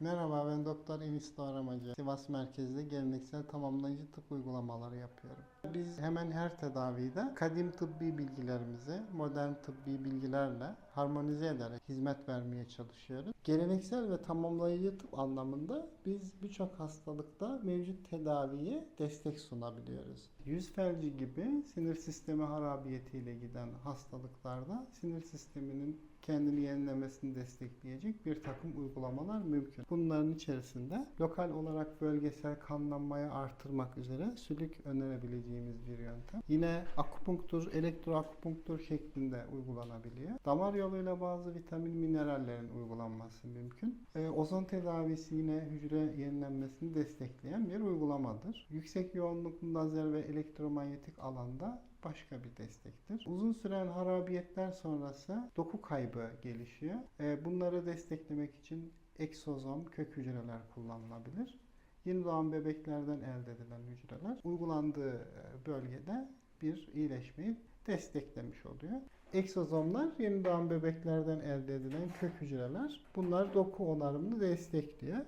Merhaba ben Doktor Enis Doğramacı. Sivas merkezde geleneksel tamamlayıcı tıp uygulamaları yapıyorum. Biz hemen her tedavide kadim tıbbi bilgilerimizi modern tıbbi bilgilerle harmonize ederek hizmet vermeye çalışıyoruz. Geleneksel ve tamamlayıcı tıp anlamında biz birçok hastalıkta mevcut tedaviye destek sunabiliyoruz. Yüz felci gibi sinir sistemi harabiyetiyle giden hastalıklarda sinir sisteminin kendini yenilemesini destekleyecek bir takım uygulamalar mümkün. Bunların içerisinde lokal olarak bölgesel kanlanmayı artırmak üzere sülük önerebileceğimiz bir yöntem. Yine akupunktur, elektroakupunktur şeklinde uygulanabiliyor. Damar yoluyla bazı vitamin minerallerin uygulanması mümkün. Ee, ozon tedavisi yine hücre yenilenmesini destekleyen bir uygulamadır. Yüksek yoğunluklu lazer ve elektromanyetik alanda başka bir destektir. Uzun süren harabiyetler sonrası doku kaybı gelişiyor. Ee, Bunları desteklemek için eksozom, kök hücreler kullanılabilir. Yeni doğan bebeklerden elde edilen hücreler uygulandığı e, bölgede bir iyileşmeyi desteklemiş oluyor. Eksozomlar yeni doğan bebeklerden elde edilen kök hücreler. Bunlar doku onarımını destekliyor.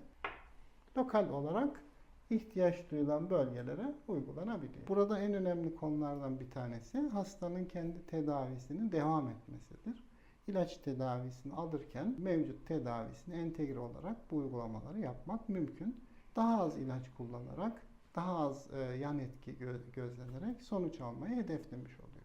Lokal olarak ihtiyaç duyulan bölgelere uygulanabiliyor. Burada en önemli konulardan bir tanesi hastanın kendi tedavisinin devam etmesidir. İlaç tedavisini alırken mevcut tedavisini entegre olarak bu uygulamaları yapmak mümkün. Daha az ilaç kullanarak, daha az e, yan etki gö- gözlenerek sonuç almayı hedeflemiş olur.